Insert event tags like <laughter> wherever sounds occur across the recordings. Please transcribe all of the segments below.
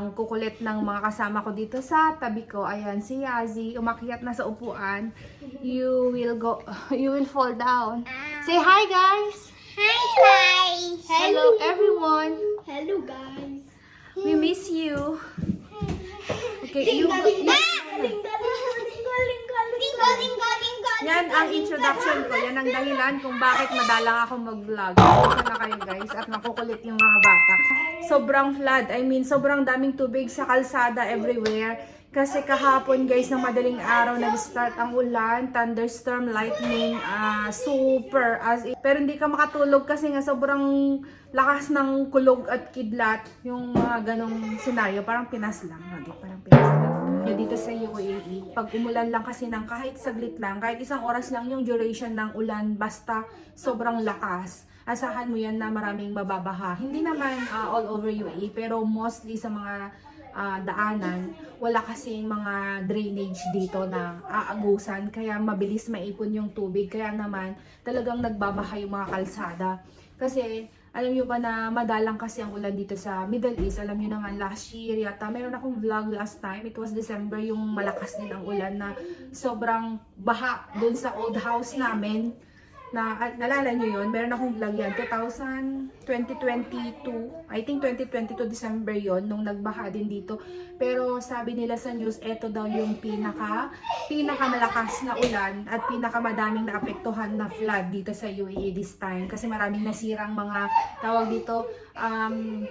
ang kukulit ng mga kasama ko dito sa tabi ko. Ayan, si Yazi, umakyat na sa upuan. You will go, <laughs> you will fall down. Say hi, guys! Hi guys! Hello, everyone! Hello guys! We miss you. Okay, you, lingga, lingga, lingga, lingga, lingga, yan ang introduction ko. Yan ang dahilan kung bakit madalang ako mag-vlog. Pasensya na kayo guys at makukulit yung mga bata. Sobrang flood. I mean, sobrang daming tubig sa kalsada everywhere. Kasi kahapon guys, ng madaling araw, nag-start ang ulan, thunderstorm, lightning, ah, super. As in- pero hindi ka makatulog kasi nga sobrang lakas ng kulog at kidlat. Yung mga ganong senaryo, parang Pinas lang. Hindi, parang Pinas lang. Yung dito sa UAE, pag umulan lang kasi ng kahit saglit lang, kahit isang oras lang yung duration ng ulan, basta sobrang lakas asahan mo yan na maraming bababaha. Hindi naman ah, all over UAE, pero mostly sa mga ah, daanan, wala kasing mga drainage dito na aagusan, kaya mabilis maipon yung tubig. Kaya naman, talagang nagbabaha yung mga kalsada. Kasi, alam nyo ba na madalang kasi ang ulan dito sa Middle East. Alam nyo naman, last year yata, meron akong vlog last time. It was December, yung malakas din ang ulan na sobrang baha dun sa old house namin na at nalala nyo yun, meron akong vlog yan, 2000, 2022, I think 2022 December yon nung nagbaha din dito. Pero sabi nila sa news, eto daw yung pinaka, pinaka malakas na ulan at pinaka madaming naapektuhan na flood dito sa UAE this time. Kasi maraming nasirang mga, tawag dito, um,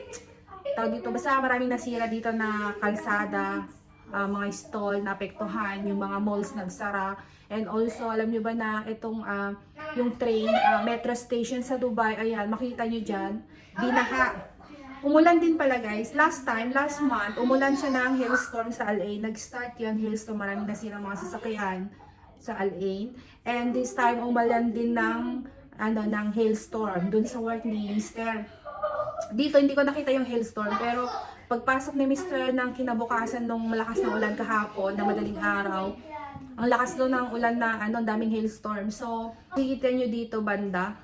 tawag dito, basta maraming nasira dito na kalsada, ah, mga stall na apektuhan, yung mga malls nagsara. And also, alam nyo ba na itong ah, yung train, ah, metro station sa Dubai, ayan, makita nyo dyan, binaha. Umulan din pala guys. Last time, last month, umulan siya ng hailstorm sa Al Ain. Nag-start yun, hailstorm, maraming nasira mga sasakyan sa Al Ain. And this time, umulan din ng, ano, ng hailstorm dun sa work ni Mr dito hindi ko nakita yung hailstorm pero pagpasok ni Mr. ng kinabukasan nung malakas na ulan kahapon na madaling araw ang lakas doon ng ulan na ano, daming hailstorm. So, nakikita nyo dito banda,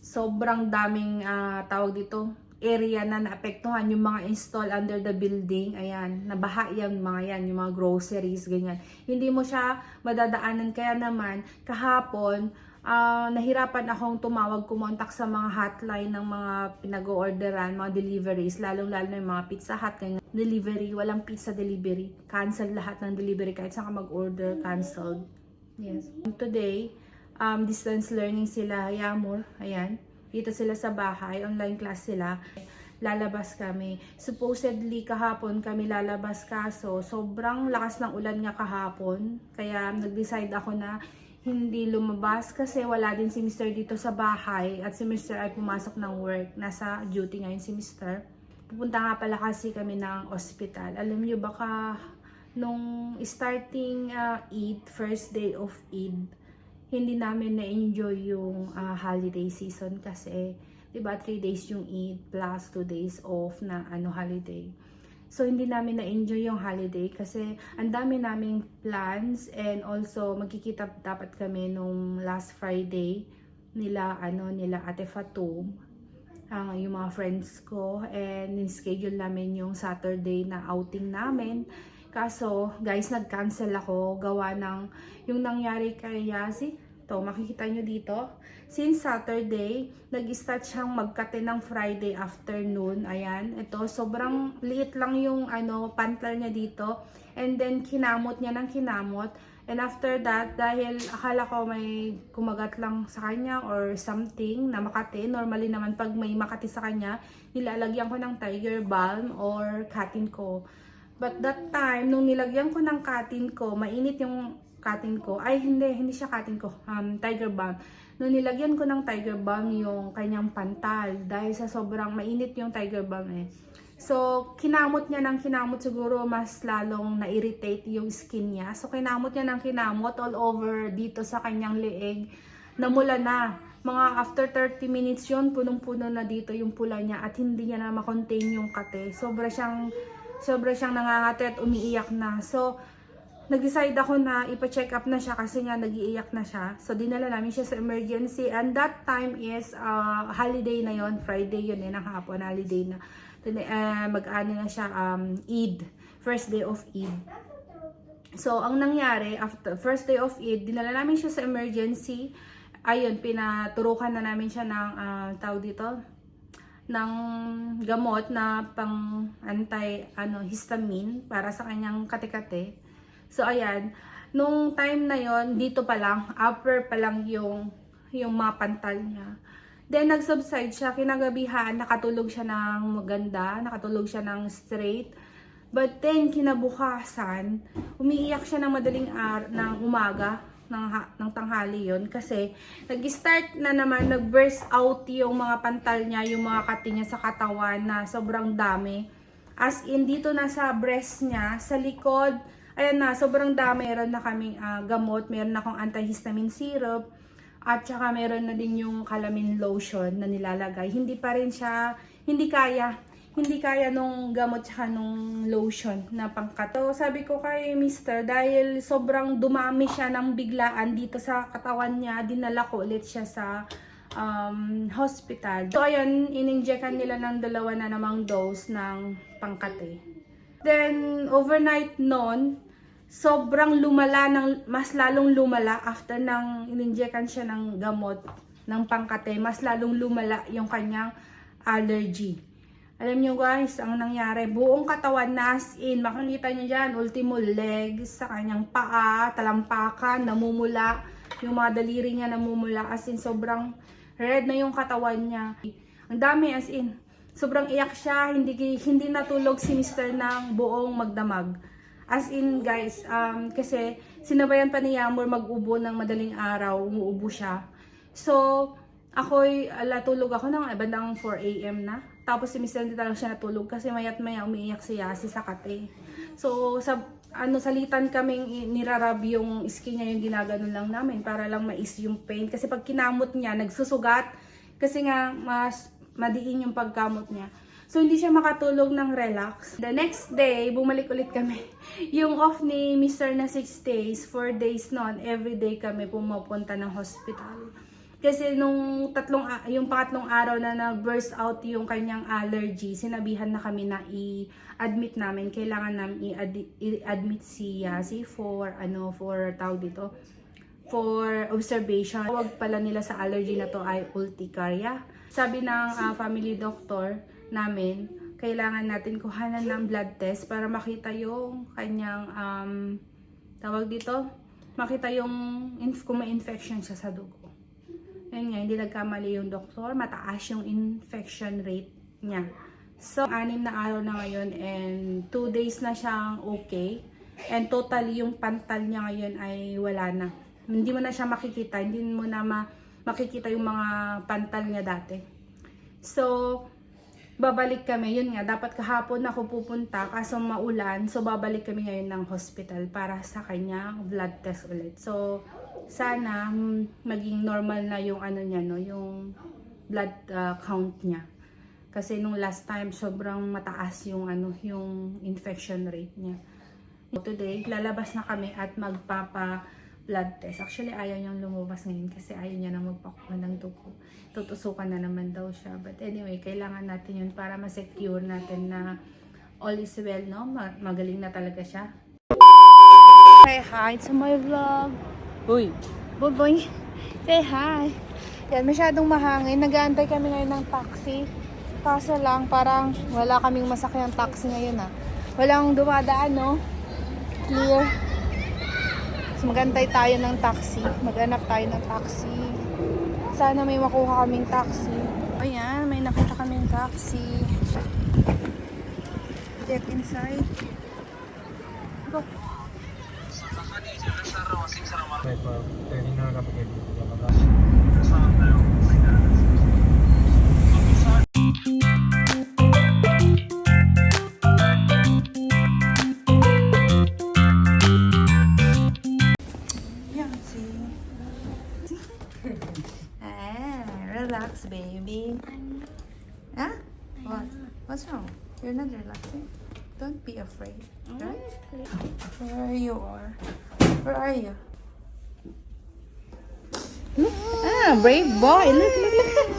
sobrang daming ah, tawag dito, area na naapektuhan yung mga install under the building. Ayan, nabaha yan mga yan, yung mga groceries, ganyan. Hindi mo siya madadaanan. Kaya naman, kahapon, ah, nahirapan akong tumawag, kumontak sa mga hotline ng mga pinag-orderan, mga deliveries, lalong-lalo na yung mga Pizza Hut, ganyan. Delivery, walang pizza delivery. Cancel lahat ng delivery kahit saan ka mag-order, canceled. Yes. Today, um, distance learning sila, Yamur, ayan. Dito sila sa bahay, online class sila. Lalabas kami. Supposedly, kahapon kami lalabas kaso sobrang lakas ng ulan nga kahapon. Kaya nag-decide ako na hindi lumabas kasi wala din si Mr. dito sa bahay at si Mr. ay pumasok ng work. Nasa duty ngayon si Mr. Pupunta nga pala kasi kami ng hospital. Alam nyo baka nung starting uh, Eid, first day of Eid, hindi namin na-enjoy yung ah, holiday season kasi 'di ba 3 days yung Eid plus 2 days off na ano holiday. So hindi namin na-enjoy yung holiday kasi ang dami naming plans and also magkikita dapat kami nung last Friday nila ano nila Ate Fatum ang yung mga friends ko and schedule namin yung Saturday na outing namin. Kaso, guys, nag-cancel ako gawa ng yung nangyari kay Yazi. To, makikita nyo dito. Since Saturday, nag-start siyang magkate ng Friday afternoon. Ayan, ito, sobrang liit lang yung ano, pantal niya dito. And then, kinamot niya ng kinamot. And after that, dahil akala ko may kumagat lang sa kanya or something na makati. Normally naman pag may makati sa kanya, nilalagyan ko ng tiger balm or katin ko. But that time, nung nilagyan ko ng katin ko, mainit yung katin ko. Ay, hindi, hindi siya katin ko. Um, tiger balm. Nung nilagyan ko ng tiger balm yung kanyang pantal, dahil sa sobrang mainit yung tiger balm eh. So, kinamot niya ng kinamot siguro mas lalong na-irritate yung skin niya. So, kinamot niya ng kinamot all over dito sa kanyang leeg. Namula na. mga after 30 minutes yon punong-puno na dito yung pula niya at hindi niya na makontain yung kate. Sobra siyang, sobra siyang nangangati at umiiyak na. So, nag-decide ako na ipa-check up na siya kasi nga nagiiyak na siya. So, dinala namin siya sa emergency. And that time is uh, holiday na yon Friday yun eh, ng hapon, holiday na. Then, uh, mag-ano na siya, um, Eid. First day of Eid. So, ang nangyari, after first day of Eid, dinala namin siya sa emergency. Ayun, pinaturukan na namin siya ng, uh, tawag dito, ng gamot na pang anti ano histamine para sa kanyang kate-kate. So ayan, nung time na yon dito pa lang, upper pa lang yung yung mga pantal niya. Then nag-subside siya kinagabihan, nakatulog siya ng maganda, nakatulog siya ng straight. But then kinabukasan, umiiyak siya ng madaling ar ng umaga ng, ng tanghali yon kasi nag-start na naman nag-burst out yung mga pantal niya, yung mga kati niya sa katawan na sobrang dami. As in, dito na sa breast niya, sa likod, ayan na, sobrang dami. Meron na kaming ah, gamot, meron na akong antihistamine syrup, at saka meron na din yung calamine lotion na nilalagay. Hindi pa rin siya, hindi kaya, hindi kaya nung gamot tsaka nung lotion na pangkato. Sabi ko kay mister, dahil sobrang dumami siya ng biglaan dito sa katawan niya, dinala ko ulit siya sa um, hospital. So ayun, ininjectan nila ng dalawa na namang dose ng pangkate. Then, overnight noon, sobrang lumala, ng, mas lalong lumala after nang ininjectan siya ng gamot ng pangkate, mas lalong lumala yung kanyang allergy. Alam nyo guys, ang nangyari, buong katawan na as in, makikita nyo dyan, ultimo legs, sa kanyang paa, talampakan, namumula, yung mga daliri niya namumula, as in sobrang red na yung katawan niya. Ang dami as in, sobrang iyak siya, hindi, hindi natulog si Mr. ng buong magdamag. As in guys, um, kasi sinabayan pa ni Yamor mag-ubo ng madaling araw, umuubo siya. So, ako'y ala tulog ako ng bandang 4 a.m. na. Tapos si Mr. hindi talaga siya natulog kasi mayat maya umiiyak si Yasi sa kate. So, sa ano salitan kaming nirarab yung skin niya yung ginaganon lang namin para lang mais yung pain kasi pag kinamot niya nagsusugat kasi nga mas madiin yung pagkamot niya. So, hindi siya makatulog ng relax. The next day, bumalik ulit kami. <laughs> Yung off ni Mr. na 6 days, 4 days noon, every day kami pumupunta ng hospital. Kasi nung tatlong, yung pangatlong araw na nag-burst out yung kanyang allergy, sinabihan na kami na i-admit namin. Kailangan namin i-admit si Yasi for, ano, for tawag dito, for observation. Tawag pala nila sa allergy na to ay urticaria. Sabi ng ah, family doctor namin, kailangan natin kuhanan ng blood test para makita yung kanyang um, tawag dito, makita yung inf- kung may infection siya sa dugo. Yun nga, hindi nagkamali yung doktor, mataas yung infection rate niya. So, anim na araw na ngayon and 2 days na siyang okay. And totally yung pantal niya ngayon ay wala na. Hindi mo na siya makikita, hindi mo na ma- makikita yung mga pantal niya dati. So, babalik kami. Yun nga, dapat kahapon ako pupunta kaso maulan. So, babalik kami ngayon ng hospital para sa kanya blood test ulit. So, sana mm, maging normal na yung ano niya, no, yung blood uh, count niya. Kasi nung last time, sobrang mataas yung ano, yung infection rate niya. Today, lalabas na kami at magpapa blood test. Actually, ayaw niyang lumabas ngayon kasi ayaw niya na magpakuha ng dugo. Tutusukan na naman daw siya. But anyway, kailangan natin yun para ma-secure natin na all is well, no? Ma- magaling na talaga siya. Say hi to my vlog. Uy, boy, say hi. Yan, masyadong mahangin. Nag-aantay kami ngayon ng taxi. Kaso lang, parang wala kaming masakyang taxi ngayon ah. Walang dumadaan, no? Clear. Magantay tayo ng taxi. Maghanap tayo ng taxi. Sana may makuha kaming taxi. Ayan, may nakita kaming taxi. Get inside. Go. ah, <laughs> relax, baby. I'm not. Huh? I'm what? Not. What's wrong? You're not relaxing? Don't be afraid. Right? Where are you are? Where are you? Ah, brave boy. Look, look, look.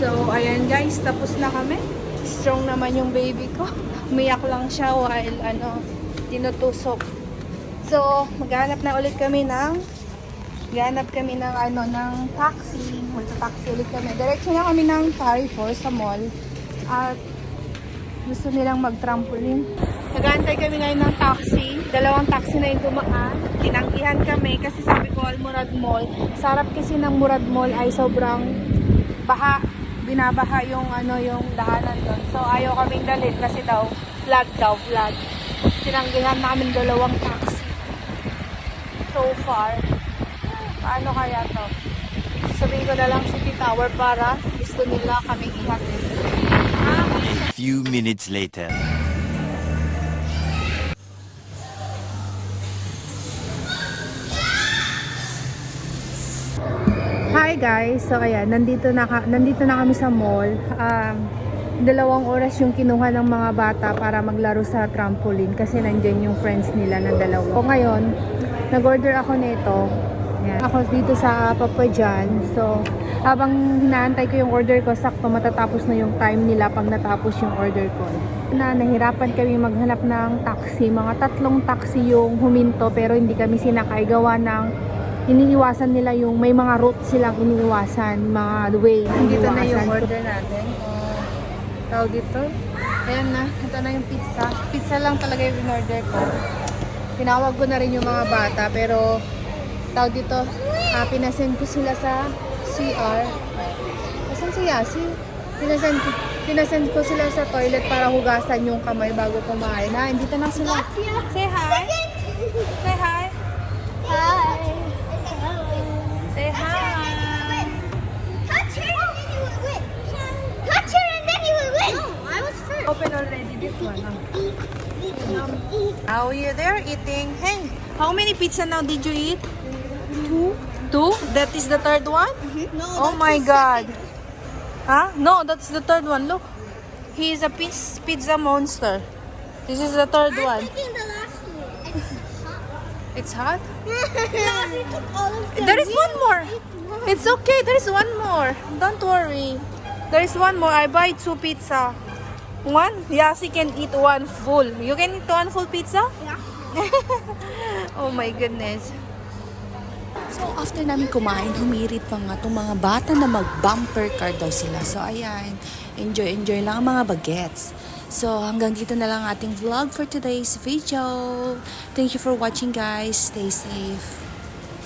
So, ayan guys, tapos na kami. Strong naman yung baby ko. <laughs> Umiyak lang siya while ano, tinutusok. So, maghanap na ulit kami ng Ganap kami ng ano ng taxi. Magta-taxi ulit kami. Diretso na kami ng Carrefour sa mall. At gusto nilang mag-trampoline. Nag-aantay kami ngayon ng taxi. Dalawang taxi na yung dumaan. Tinanggihan kami kasi sabi ko Almurad Mall. Sarap kasi ng Murad Mall ay sobrang baha. Binabaha yung ano yung daanan doon. So ayaw kaming dalhin kasi daw flood daw, flood. Tinanggihan namin dalawang taxi. So far. Paano kaya to? Sabihin ko na lang City Tower para gusto nila kaming ihatid. Few minutes later. Hi guys! So ayan, nandito na, ka- nandito na kami sa mall. Um, dalawang oras yung kinuha ng mga bata para maglaro sa trampoline kasi nandyan yung friends nila na dalawa. O ngayon, nag-order ako nito. Ayan. Ako dito sa Papa John. So, habang hinaantay ko yung order ko, sakto matatapos na yung time nila pag natapos yung order ko. Na nahirapan kami maghanap ng taxi. Mga tatlong taxi yung huminto pero hindi kami sinakay gawa ng iniiwasan nila yung may mga route silang iniiwasan, mga way. Dito na yung order natin. Uh, tawag dito. Ayan na, ito na yung pizza. Pizza lang talaga yung in-order ko. Tinawag ko na rin yung mga bata, pero tawag dito, uh, pinasend ko sila sa CR. Asan si Yasi? Pinasend, ko- pinasend ko sila sa toilet para hugasan yung kamay bago kumain. Ha, dito na sila. Say hi. Say hi. Hi. Say hi. Touch her and then you will win. Touch her and then you will win. No, I was first. Open already this one. Huh? Now you there eating. Hey, how many pizza now did you eat? Two. That is the third one? Mm-hmm. No, Oh that's my the god. second. Huh? No, that's the third one. Look. He is a pizza, pizza monster. This is the third I'm one. taking the last one. It's It's hot. <laughs> hot? we took all of them. There is We one more. ate one. It's okay. There is one more. Don't worry. There is one more. I buy two pizza. One? Yasi can eat one full. You can eat one full pizza? Yeah. <laughs> oh my goodness. So, after namin kumain, humirit pa nga itong mga bata na mag-bumper car daw sila. So, ayan, enjoy-enjoy lang ang mga bagets. So, hanggang dito na lang ating vlog for today's video. Thank you for watching, guys. Stay safe.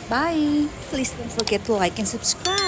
Bye! Please don't forget to like and subscribe.